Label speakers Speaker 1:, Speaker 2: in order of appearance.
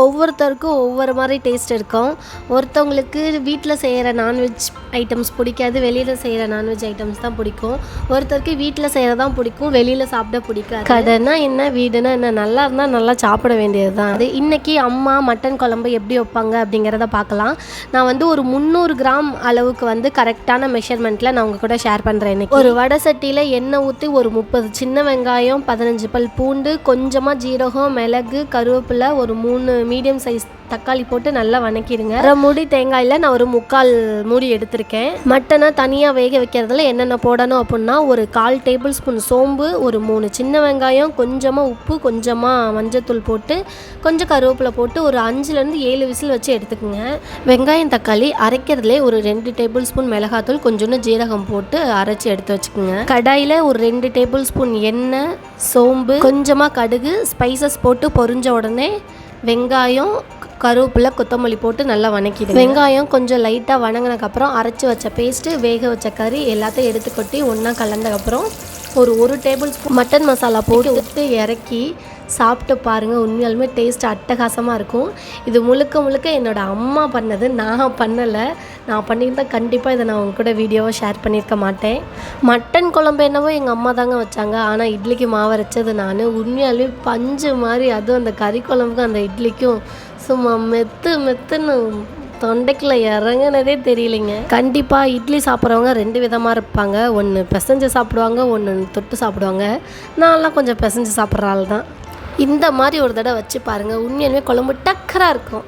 Speaker 1: ஒவ்வொருத்தருக்கும் ஒவ்வொரு மாதிரி டேஸ்ட் இருக்கும். ஒருத்தவங்களுக்கு வீட்டில் செய்கிற நான்வெஜ் ஐட்டம்ஸ் பிடிக்காது வெளியில் செய்கிற நான்வெஜ் ஐட்டம்ஸ் தான் பிடிக்கும். ஒருத்தருக்கு வீட்டில் செய்கிறதான் பிடிக்கும் வெளியில் சாப்பிட பிடிக்காது. கடைனா என்ன வீடுனா என்ன நல்லா இருந்தால் நல்லா சாப்பிட வேண்டியது தான் அது இன்றைக்கி அம்மா மட்டன் குழம்பு எப்படி வைப்பாங்க அப்படிங்கிறத பார்க்கலாம். நான் வந்து ஒரு முந்நூறு கிராம் அளவுக்கு வந்து கரெக்டான மெஷர்மெண்ட்டில் நான் உங்கள் கூட ஷேர் பண்ணுறேன் இன்னைக்கு. ஒரு வடை சட்டியில் எண்ணெய் ஊற்றி ஒரு முப்பது சின்ன வெங்காயம் பதினஞ்சு பல் பூண்டு கொஞ்சமாக ஜீரகம் மிளகு கருவேப்பிலை ஒரு மூணு மீடியம் சைஸ் தக்காளி போட்டு நல்லா வணக்கிடுங்க. அரை மூடி தேங்காயில் நான் ஒரு முக்கால் மூடி எடுத்திருக்கேன். மட்டனை தனியாக வேக வைக்கிறதுல என்னென்ன போடணும் அப்படின்னா ஒரு கால் டேபிள் ஸ்பூன் சோம்பு ஒரு மூணு சின்ன வெங்காயம் கொஞ்சமாக உப்பு கொஞ்சமாக மஞ்சத்தூள் போட்டு கொஞ்சம் கருவேப்பிலை போட்டு ஒரு அஞ்சுலேருந்து ஏழு விசில் வச்சு எடுத்துக்கோங்க. வெங்காயம் தக்காளி அரைக்கிறதுலே ஒரு ரெண்டு டேபிள் ஸ்பூன் மிளகாத்தூள் கொஞ்சோண்டு ஜீரகம் போட்டு அரைச்சி எடுத்து வச்சுக்கோங்க. கடாயில் ஒரு ரெண்டு டேபிள் ஸ்பூன் எண்ணெய் சோம்பு கொஞ்சமாக கடுகு ஸ்பைசஸ் போட்டு பொரிஞ்ச உடனே வெங்காயம் கருவேப்பிலை கொத்தமல்லி போட்டு நல்லா வணக்கிடுங்க. வெங்காயம் கொஞ்சம் லைட்டாக வணங்கினக்கப்புறம் அரைச்சி வச்ச பேஸ்ட்டு வேக வச்ச கறி எல்லாத்தையும் எடுத்து கொட்டி ஒன்றா கலந்தக்கப்புறம் ஒரு ஒரு டேபிள் ஸ்பூன் மட்டன் மசாலா போட்டு உப்பு இறக்கி சாப்பிட்டு பாருங்கள் உண்மையாலுமே டேஸ்ட் அட்டகாசமாக இருக்கும். இது முழுக்க முழுக்க என்னோடய அம்மா பண்ணது. நான் பண்ணலை. நான் பண்ணியிருந்தால் கண்டிப்பாக இதை நான் உங்க கூட வீடியோவாக ஷேர் பண்ணியிருக்க மாட்டேன். மட்டன் குழம்பு என்னவோ எங்கள் அம்மா தாங்க வச்சாங்க. ஆனால் இட்லிக்கு மாவு அரைச்சது நான். உண்மையாலுமே பஞ்சு மாதிரி அதுவும் அந்த கறி குழம்புக்கும் அந்த இட்லிக்கும் சும்மா மெத்து மெத்துன்னு தொண்டைக்குள்ள இறங்குனதே தெரியலைங்க. கண்டிப்பாக இட்லி சாப்பிட்றவங்க ரெண்டு விதமாக இருப்பாங்க. ஒன்று பிசைஞ்சு சாப்பிடுவாங்க. ஒன்று தொட்டு சாப்பிடுவாங்க. நான்லாம் கொஞ்சம் பிசைஞ்சு சாப்பிட்ற ஆள் தான் இந்த மாதிரி ஒரு தடவை வச்சு பாருங்கள் உண்மையிலுமே குழம்பு டக்கராக இருக்கும்.